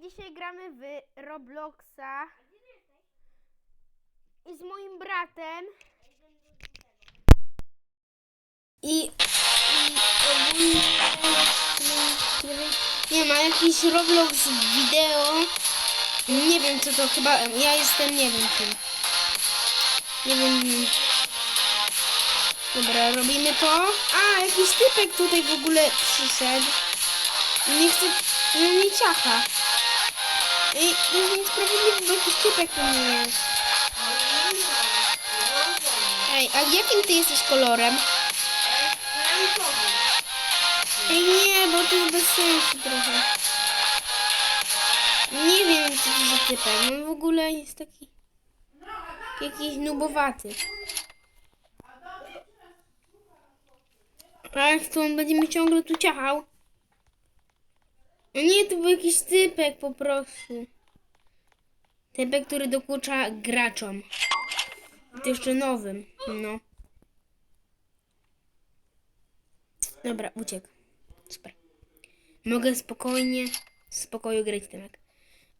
dzisiaj gramy w Robloxa. I z moim bratem. I, nie ma jakiś Roblox wideo. Nie wiem co to chyba. Ja jestem nie wiem kim. Nie wiem. Dobra, robimy to. A, jakiś typek tutaj w ogóle przyszedł. Nie chce. No nie ciacha. I to jest niesprawiedliwe, bo jakiś typek u mnie jest. Ej, a jakim ty jesteś kolorem? Ej, nie, bo to jest bez sensu trochę. Nie wiem, co to za typek. No w ogóle jest taki... Jakiś nubowaty. Ale to on będzie mi ciągle tu ciachał. No nie, to był jakiś typek po prostu. Typek, który dokucza graczom. I to jeszcze nowym. No. Dobra, uciekł. Super. Mogę spokojnie, w spokoju grać tymek.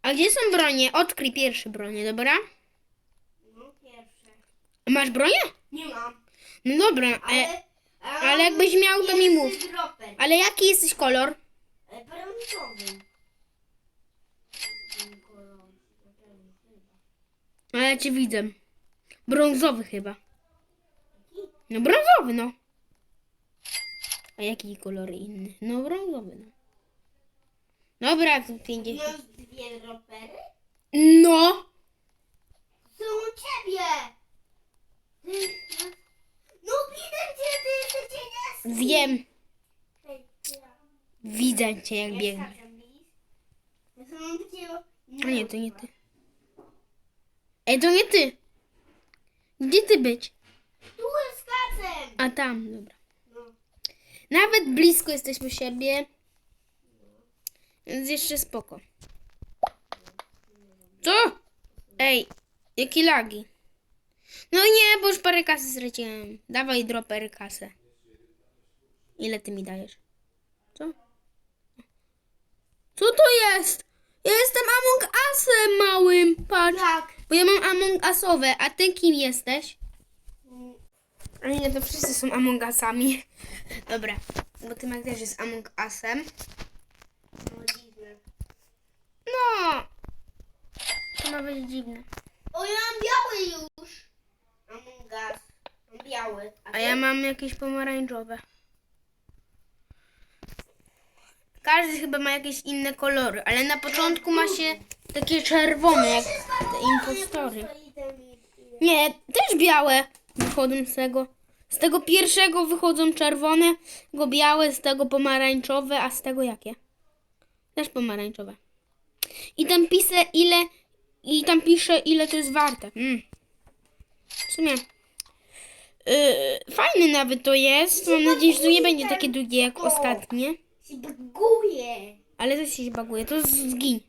A gdzie są bronie? Odkryj pierwsze bronie, dobra? No pierwsze. Masz bronię? Nie mam. No dobra, e, Ale, ale jakbyś miał, to mi mów. Dropper. Ale jaki jesteś kolor? Brązowy. A ja cię widzę. Brązowy chyba. No brązowy, no. A jaki kolor inny? No brązowy, no. Dobra, tu 50. Masz dwie dropery? No! Są u ciebie. Ty, no widzę cię, ty jeszcze cię nie Wiem. Widzę cię jak ciebie- A nie, to nie ty. Ej, to nie ty. Gdzie ty być? Tu skaczę. A tam, dobra. No. Nawet blisko jesteśmy siebie. Więc jeszcze spoko. Co? Ej, jakie lagi. No nie, bo już parę kasy straciłem. Dawaj dropper kasę. Ile ty mi dajesz? Co? To jest? Ja jestem Among Usem małym, patrz. Tak. Bo ja mam Among Usowe, a ty kim jesteś? A nie, to wszyscy są Among Usami. Dobra, bo ty też jest Among Usem. No dziwne. No, to ma być dziwne. O, ja mam biały już. Among Us. Mam biały. A ja mam jakieś pomarańczowe. Każdy chyba ma jakieś inne kolory, ale na początku ma się takie czerwone, jak te impostory. Nie, też białe wychodzą z tego. Z tego pierwszego wychodzą czerwone, tego białe, z tego pomarańczowe, a z tego jakie? Też pomarańczowe. I tam pisze ile i tam pisze ile to jest warte. Mm. W sumie yy, fajny nawet to jest. Mam nadzieję, że to nie będzie takie długie jak ostatnie. Się baguje. Ale to się baguje, to zgin.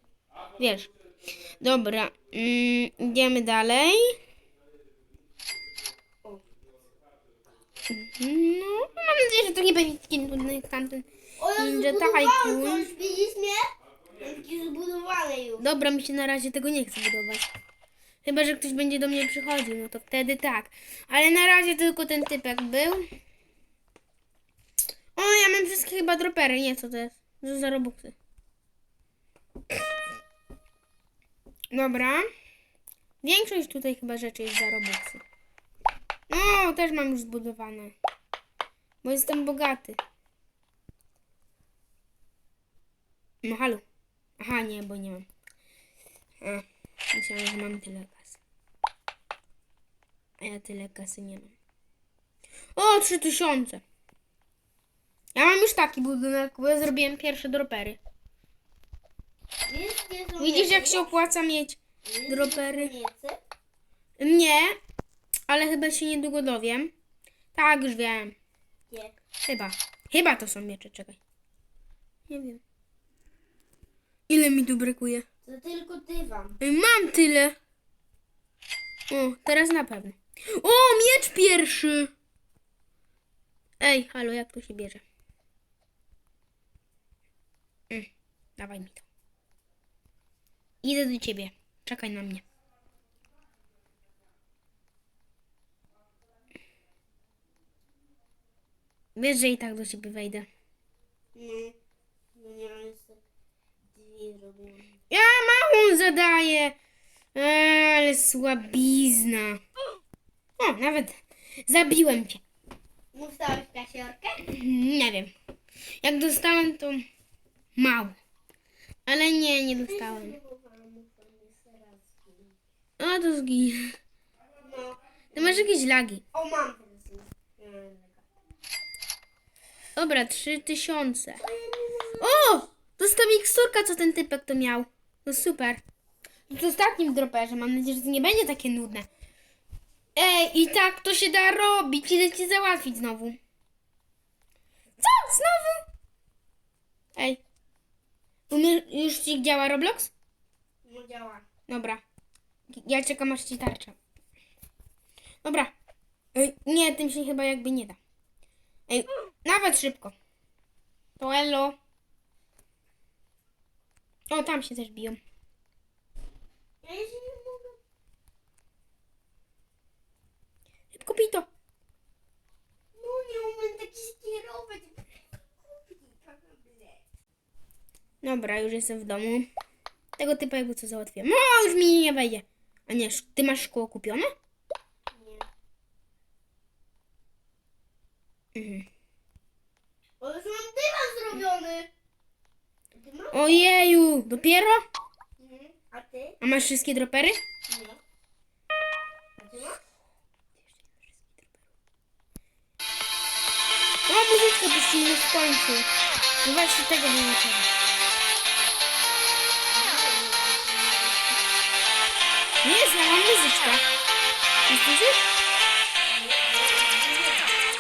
Wiesz. Dobra, mm, idziemy dalej. No, mam nadzieję, że to nie będzie taki nudny jak tamten. Ninja Tycoon. widzisz mnie? Mam takie zbudowane już. Dobra, mi się na razie tego nie chce budować. Chyba, że ktoś będzie do mnie przychodził, no to wtedy tak. Ale na razie tylko ten typek był. O, ja mam wszystkie chyba dropery. Nie, co to jest? Co za robuxy. Dobra. Większość tutaj chyba rzeczy jest za robuxy. No, też mam już zbudowane. Bo jestem bogaty. No halo. Aha, nie, bo nie mam. A, myślałem, że mam tyle kasy. A ja tyle kasy nie mam. O, 3000. Ja mam już taki budynek, bo ja zrobiłem pierwsze dropery. Wiesz, gdzie są Widzisz, jak się opłaca mieć Wiesz, gdzie dropery? Nie, ale chyba się niedługo dowiem. Tak, już wiem. Gdzie? Chyba. Chyba to są miecze, czekaj. Nie wiem. Ile mi tu brakuje? To tylko ty wam. Ej, Mam tyle. O, teraz na pewno. O, miecz pierwszy. Ej, halo, jak to się bierze? Mm, dawaj mi to. Idę do ciebie. Czekaj na mnie. Wiesz, że i tak do ciebie wejdę. No, no nie mam dwie zrobione. Ja małą zadaję. Eee, ale słabizna. O, nawet zabiłem cię. Dostałeś kasiorkę? Nie wiem. Jak dostałem, to mało. Ale nie, nie dostałem. O, to zginie. No. Ty masz jakieś lagi. O, mam. Dobra, trzy tysiące. O! To jest ta miksturka, co ten typek to miał. No super. I to ostatnim droperze. Mam nadzieję, że to nie będzie takie nudne. Ej, i tak to się da robić. Idę ci załatwić znowu. Co? Znowu? Ej. Umie, już ci działa Roblox? No działa. Dobra. Ja czekam aż ci tarcza. Dobra. Ej, nie, tym się chyba jakby nie da. Ej, nawet szybko. To elo. O, tam się też biją. Ja jeszcze nie mogę. Szybko pij to. No nie umiem tak skierować. Dobra, już jestem w domu. Tego typa jakby co załatwiłem. No, już mi nie wejdzie. A nie, ty masz szkło kupione? Nie. Mhm. O, już mam dywan zrobiony. Masz? Ojeju, dopiero? Mhm. A ty? A masz wszystkie dropery? Nie. A ty masz? O, muzyczkę puścimy w końcu. No właśnie tego nie chciałem. Nie, znałam muzyczkę. Nie słyszysz?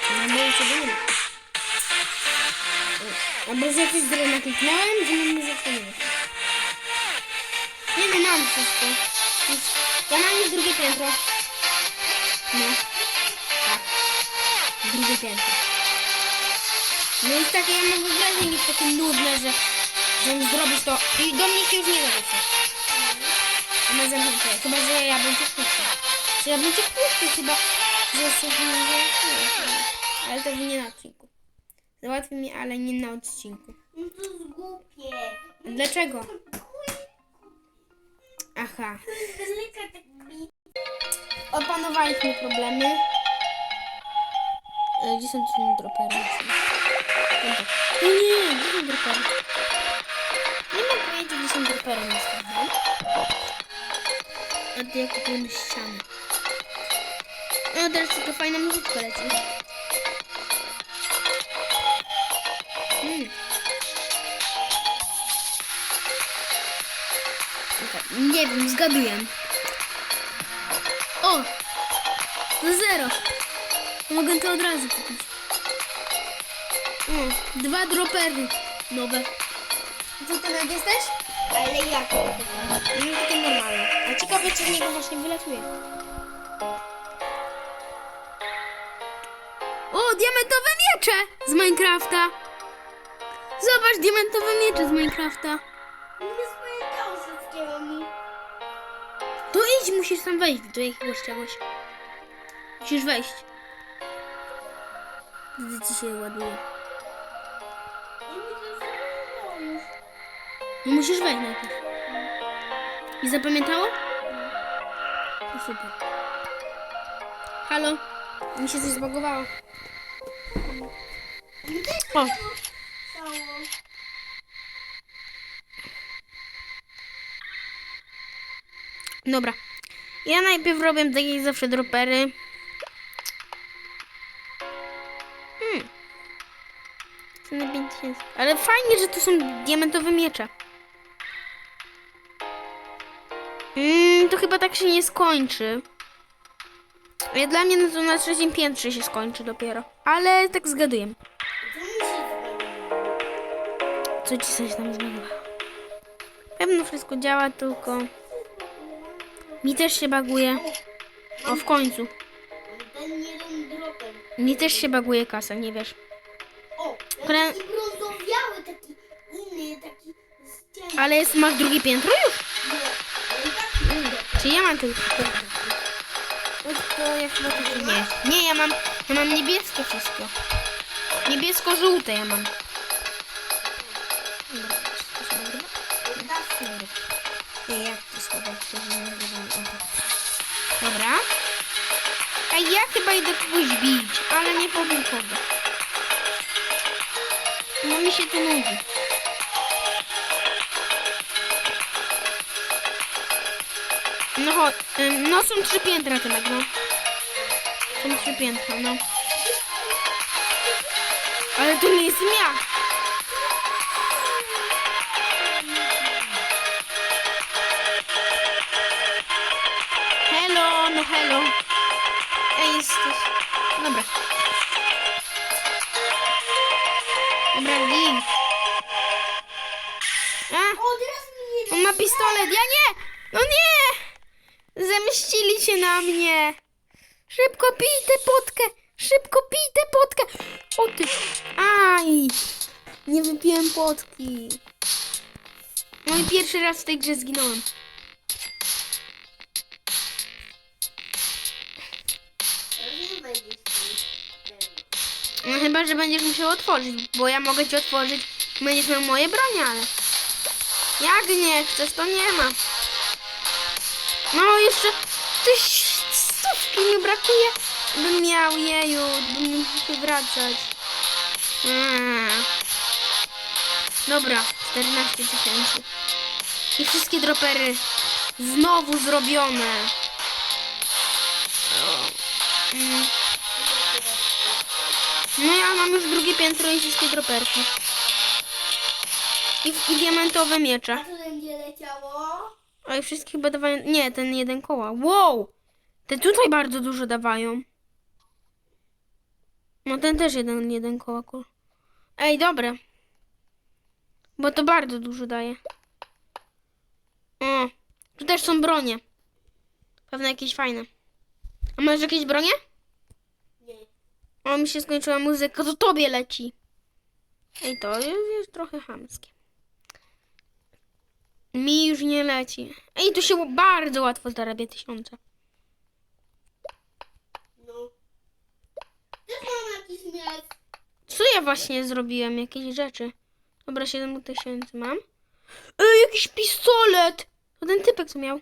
No, bo ciebie nie. A może drogę kliknąłem, że mam muzyczkę nie. Nie wiem, mam wszystko. Ja mam już drugie piętro. No. Tak. Drugie piętro. No i takie, ja mam wrażenie, takie nudne, że żebym zrobić to i do mnie się już nie da Ona zamknięte, chyba, że ja cię wpuszczał. Czy ja cię wpuszczał chyba, że sobie nie zamknę. Ale to nie na odcinku. Załatwi mnie, ale nie na odcinku. No to jest głupie. A Dlaczego? Aha. Tak mi. Opanowaliśmy problemy. E, Gdzie są ci dropery? O nie, gdzie są dropery? Nie mam pojęcia, gdzie są dropery następne. A ty ja kupiłem ścianę. O, teraz tylko fajna muzyczka leci. Mm. Okej, Nie wiem, zgaduję. O! To zero. Mogę to od razu kupić. O, dwa dropery nowe. Ty nawet jesteś? Ale jak to No takie normalne. A ciekawe, czy z niego właśnie wylatuje. O, diamentowe miecze z Minecrafta. Zobacz, diamentowe miecze z Minecrafta. Nie spojętało wszystkiego mi. To idź, musisz tam wejść do jakiegoś czegoś. Musisz wejść. Gdy ci się ładuje. No musisz wejść najpierw. I zapamiętało? To super. Halo? Mi się coś zbagowało. O, dobra. Ja najpierw robię takie zawsze dropery. Hmm. Cena 5000. Ale fajnie, że tu są diamentowe miecze. To chyba tak się nie skończy. Dla mnie no to na trzecim piętrze się skończy dopiero. Ale tak zgaduję. Co ci coś tam zmieniło? Pewno wszystko działa, tylko mi też się baguje. O, w końcu. Mi też się baguje kasa, nie wiesz. Krę-. Ale jest, masz drugie piętro już? To się nagrywa? Dobra. Nie, jak to schować? To nie nagrywam. O, tak. Dobra. A ja chyba idę kogoś bić, ale nie powiem kogo. No mi się to nudzi. No ym, no są trzy piętra Tymek, no. Są trzy piętra, no. Ale to nie jestem ja. Hello, no hello. Ej, jesteś. Dobra. Dobra, gin. A, on ma pistolet, ja nie! No nie! Zemścili się na mnie. Szybko pij tę potkę! Szybko pij tę potkę! O ty! Aj! Nie wypiłem potki. No i pierwszy raz w tej grze zginąłem. No chyba, że będziesz musiał otworzyć, bo ja mogę ci otworzyć. Będziesz miał moje bronie, ale... Jak nie chcesz, to nie ma. No jeszcze... Tyś stówki mi brakuje. Bym miał, jeju, bym się wracać. Mm. Dobra, 14 tysięcy. I wszystkie dropery znowu zrobione. Mm. No ja mam już drugie piętro i wszystkie droperki. I, I diamentowe A miecze. co będzie leciało? A i wszystkie chyba dawają... Nie, ten jeden koła. Wow! Te tutaj bardzo dużo dawają. No ten też jeden, jeden koła. kur- Ej, dobre. Bo to bardzo dużo daje. O, tu też są bronie. Pewnie jakieś fajne. A masz jakieś bronie? Nie. O, mi się skończyła muzyka, to tobie leci. Ej, to jest, jest trochę chamskie. Mi już nie leci. Ej, tu się bardzo łatwo zarabia tysiące. No. Też mam jakiś miecz. Co ja właśnie zrobiłem? Jakieś rzeczy. Dobra, 7 tysięcy mam. Ej, jakiś pistolet! To ten typek co miał.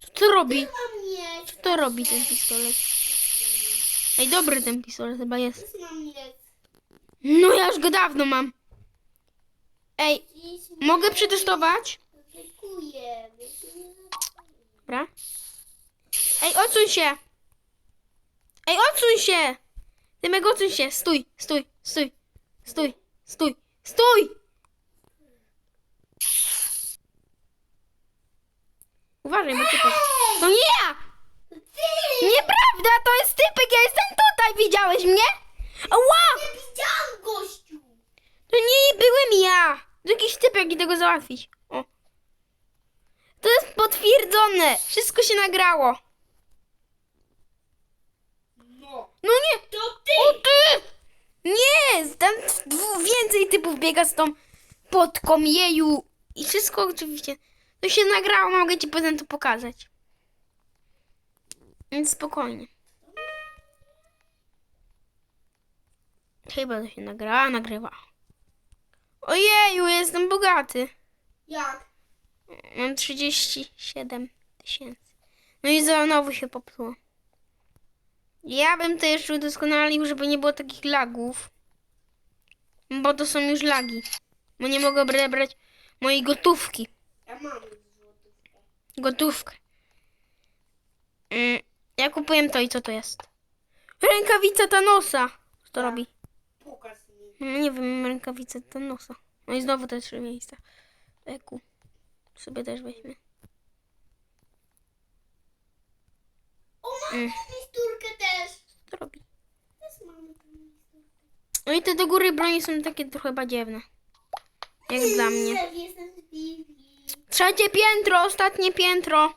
Co to robi? Mam. Co to robi ten pistolet? Ej, dobry ten pistolet chyba jest. Też mam miecz. No ja już go dawno mam. Ej, mogę przetestować? Dziękuję. Dobra. Ej, odsuń się! Ej, odsuń się! Tymek, odsuń się! Stój, stój, stój, stój, stój, stój! Uważaj, bo typek. To nie ja! Nieprawda, to jest typek, ja jestem tutaj, widziałeś mnie? Nie widziałam gościu. To nie byłem ja! To jakiś typek i tego załatwić. To jest potwierdzone! Wszystko się nagrało. No. No nie! To O ty! ty! Nie! Tam więcej typów biega z tą podką, jeju. I wszystko oczywiście. To się nagrało, mogę ci potem to pokazać. Więc spokojnie. Chyba to się nagrała, nagrywa. Ojeju, jestem bogaty. Jak? Mam 37 tysięcy. No i znowu się popsuło. Ja bym to jeszcze udoskonalił, żeby nie było takich lagów. Bo to są już lagi. Bo nie mogę odebrać mojej gotówki. Ja mam złotówkę. Gotówkę. Mm, ja kupiłem to i co to jest? Rękawica Thanosa. Co to robi? Pokaż mi. No nie wiem, rękawica Thanosa. No i znowu te trzy miejsca. Eku. Sobie też weźmie. O, mam Mm. misturkę też. Co to robi? Też mamy tą misturkę. No i te do góry broni są takie trochę badziewne. Jak dla mnie. Trzecie piętro, ostatnie piętro.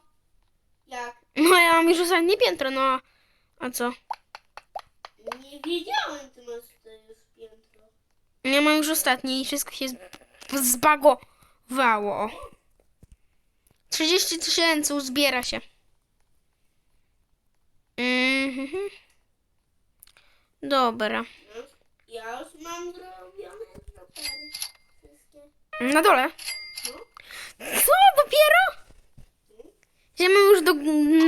Jak? No ja mam już ostatnie piętro, no a- a co? Nie wiedziałem, ty masz to już piętro. Ja mam już ostatnie i wszystko się zbagowało. 30 tysięcy uzbiera się. Mhm. Dobra. Ja już mam zrobione. Na dole. Co? Dopiero? Ziemy już do,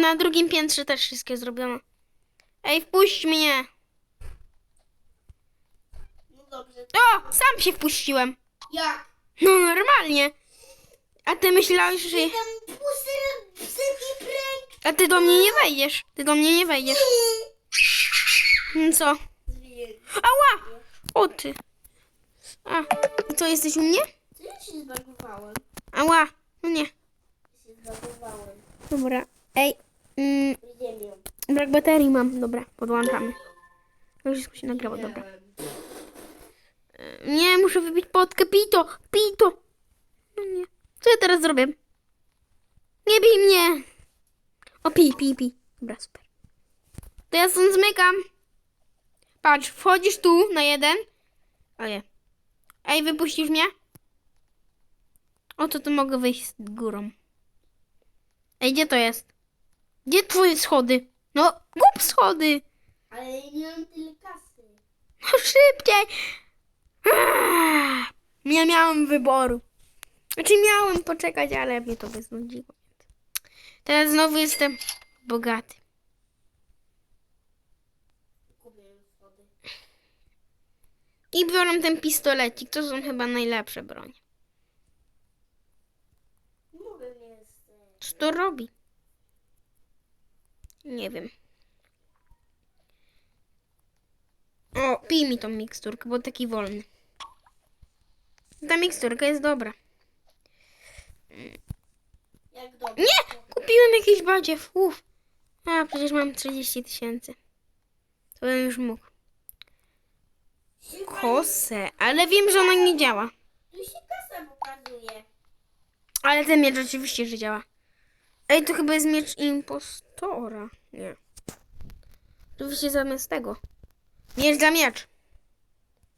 na drugim piętrze też wszystkie zrobiono. Ej, wpuść mnie. No dobrze. O, sam się wpuściłem. Jak? No normalnie. A ty myślałeś, że... Tam pusty psychi prank. A ty do mnie nie wejdziesz. Ty do mnie nie wejdziesz. Mm, Co? Ała! O ty. A, i co, jesteś u mnie? Co ja się zbagowałem? Ała. No nie. Się zbagowałem. Dobra. Ej. Mm, ją. brak baterii mam. Dobra, podłączamy. Już wszystko się nagrało, dobra. Nie, muszę wypić potkę. Pij to, pij to. No nie. Co ja teraz zrobię? Nie bij mnie. O, pij, pij, pij. Dobra, super. To ja stąd zmykam. Patrz, wchodzisz tu na jeden. O nie. Ej, wypuścisz mnie? Oto to mogę wyjść z górą. Ej, gdzie to jest? Gdzie twoje schody? No, kup schody. Ale ja nie mam tyle kasy. No szybciej! Nie miałem wyboru. Znaczy miałem poczekać, ale mnie to beznudziło. Teraz znowu jestem bogaty. I biorę ten pistolecik. To są chyba najlepsze jestem. Co to robi? Nie wiem. O, pij mi tą miksturkę, bo taki wolny. Ta miksturka jest dobra. Jak dobrze. Nie! Kupiłem jakiś badziew. Uf. A, przecież mam 30 tysięcy. To bym już mógł. Kosę, ale wiem, że ona nie działa. Tu się kasa pokazuje. Ale ten miecz oczywiście, że działa. Ej, to chyba jest miecz impostora. Nie. Oczywiście zamiast tego. Miecz za miecz.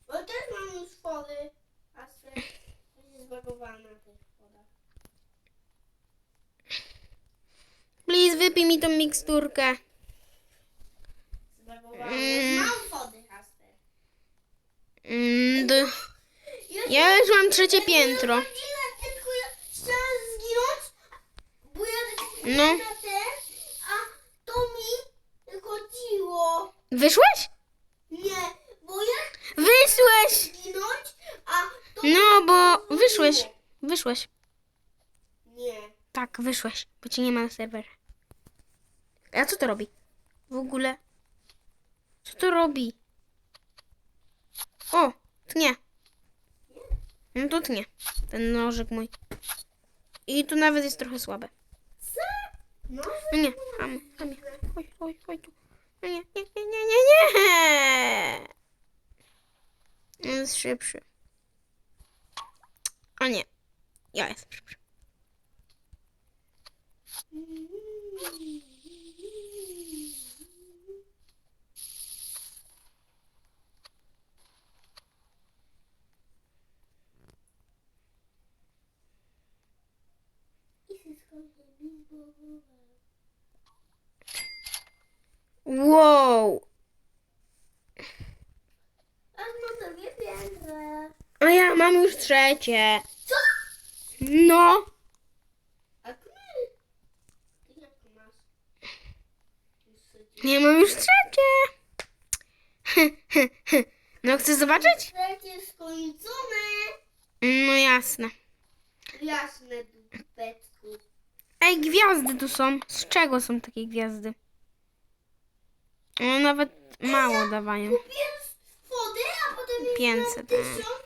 Bo też mam już wody. A jest zbagowana Please, wypij mi tą miksturkę. Mm. Mam wody, Hasper. Mm, ja już mam trzecie piętro. No. a to mi chodziło. Wyszłeś? Nie, bo ja Wyszłeś! zginąć, a to No, bo wyszłeś. Wyszłeś. Nie. Tak, wyszłeś, bo cię nie ma na serwerze. A co to robi? W ogóle? Co to robi? O, tnie. No to tnie. Ten nożyk mój. I tu nawet jest trochę słabe. No, nie, mamy, mamy. Chodź, chodź, chodź tu. No nie, nie, nie, nie, nie, nie. Jest szybszy. O nie. Ja jestem szybszy. Wow. Aż mam drugie piętro. A ja mam już trzecie. Co? No. A ty? Ty jak to masz? Już sobie- Nie mam już trzecie. No chcesz zobaczyć? Trzecie skończone. No jasne. Jasne, dupeczku. Ej, gwiazdy tu są. Z czego są takie gwiazdy? No nawet mało dawają. Kupiłem wodę, a potem mi 500, wziąłem tysiąc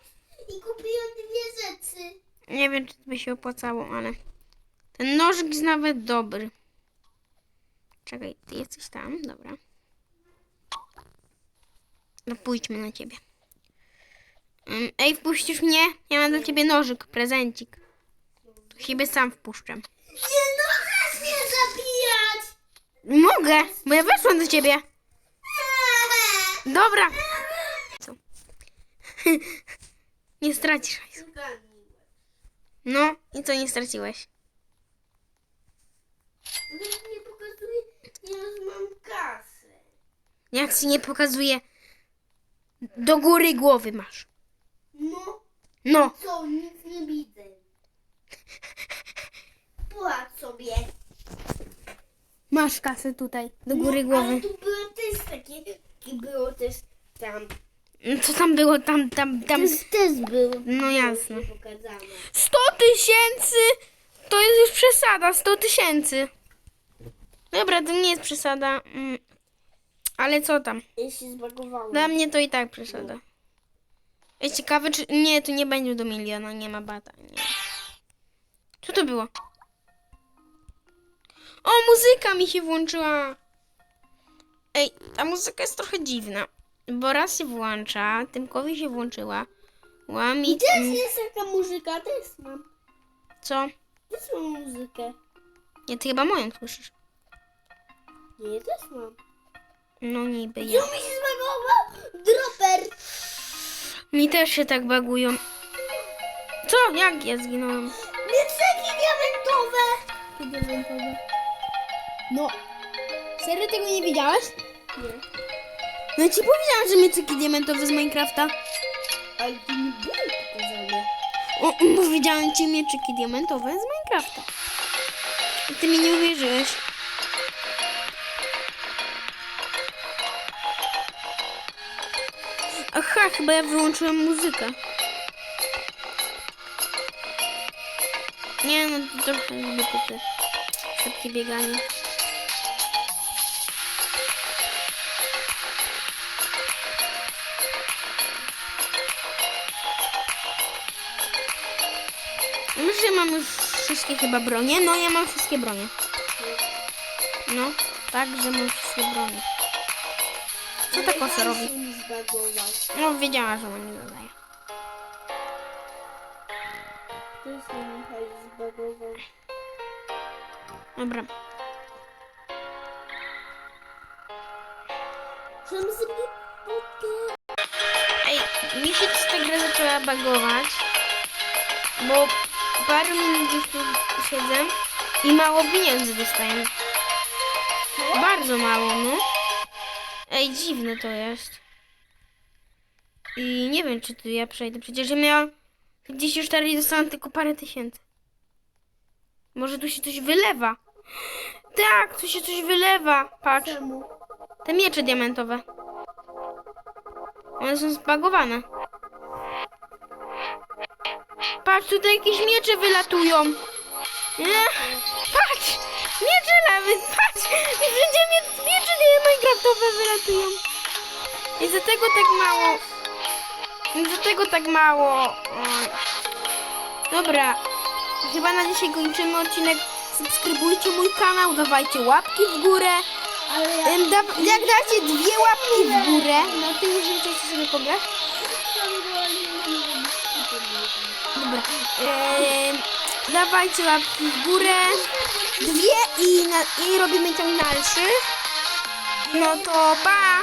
i kupiłem dwie rzeczy. Nie wiem, czy to by się opłacało, ale ten nożyk jest nawet dobry. Czekaj, ty jesteś tam, dobra. No pójdźmy na ciebie. Ym, Ej, wpuścisz mnie? Ja mam dla ciebie nożyk, prezencik. To siebie sam wpuszczę. Nie możesz mnie zabijać! Mogę, bo ja weszłam do ciebie. Dobra. Co? nie stracisz. hajsu. No i co nie straciłeś? Ale nie pokazuje, ja już mam kas. Jak ci nie pokazuje. Do góry głowy masz. No, No. co, nic nie widzę. Płacz sobie. Masz kasę tutaj. Do góry no, głowy. Ale tu było też takie, i było też tam. Co tam było? Tam, tam, tam. też było. No jasne. Pokazane. 100 tysięcy to jest już przesada. 100 tysięcy. Dobra, to nie jest przesada. Ale co tam? Zbagowałem. Dla mnie to i tak przesada. Jest ciekawe, czy. Nie, to nie będzie do miliona, nie ma bata. Nie. Co to było? O, muzyka mi się włączyła. Ej, ta muzyka jest trochę dziwna. Bo raz się włącza, Tymkowi się włączyła. Łami. I też jest taka muzyka, też mam. Co? Też mam muzykę. Nie, ty chyba moją słyszysz. Nie, też mam. No niby Co ja. mi się zbagował? Dropper. Mi też się tak bagują. Co? Jak ja zginąłem? Mieczyki diamentowe. diamentowe. No. Serio tego nie widziałaś? Nie. No ja ci powiedziałam, że mieczyki diamentowe z Minecrafta. Ale to nie było pokazane. O, powiedziałam ci mieczyki diamentowe z Minecrafta. Ty mi nie uwierzyłeś. Aha, chyba ja wyłączyłem muzykę. Nie no, to trochę te szybkie bieganie. Myślę, że mam już wszystkie chyba bronie. No, ja mam wszystkie bronie. No, tak, że mam wszystkie bronie. Co ta kosa robi? No, wiedziała, że ona nie zadaje. Też się Michał zbagował. Dobra. Sobie. Ej, mi się ta gra zaczęła bagować, bo parę minut już tu siedzę i mało pieniędzy dostaję. Bardzo mało, no. Ej, dziwne to jest. I nie wiem, czy tu ja przejdę. Przecież ja miałam... Gdzieś już teraz dostałam tylko parę tysięcy. Może tu się coś wylewa. Tak, tu się coś wylewa. Patrz. Te miecze diamentowe. One są zbagowane. Patrz, tutaj jakieś miecze wylatują. Nie? Miecze nawet, patrz! Wszędzie mie miecze nie Minecraftowe wylatują. I za tego tak mało. I za tego tak mało. Dobra. Chyba na dzisiaj kończymy odcinek. Subskrybujcie mój kanał, dawajcie łapki w górę. Ale ja Da, jak dacie dwie łapki w górę, no ty już nie chcesz sobie pograć? Dobra. Em, dawajcie łapki w górę. Dwie i, na, i robimy ciąg dalszy. No to pa!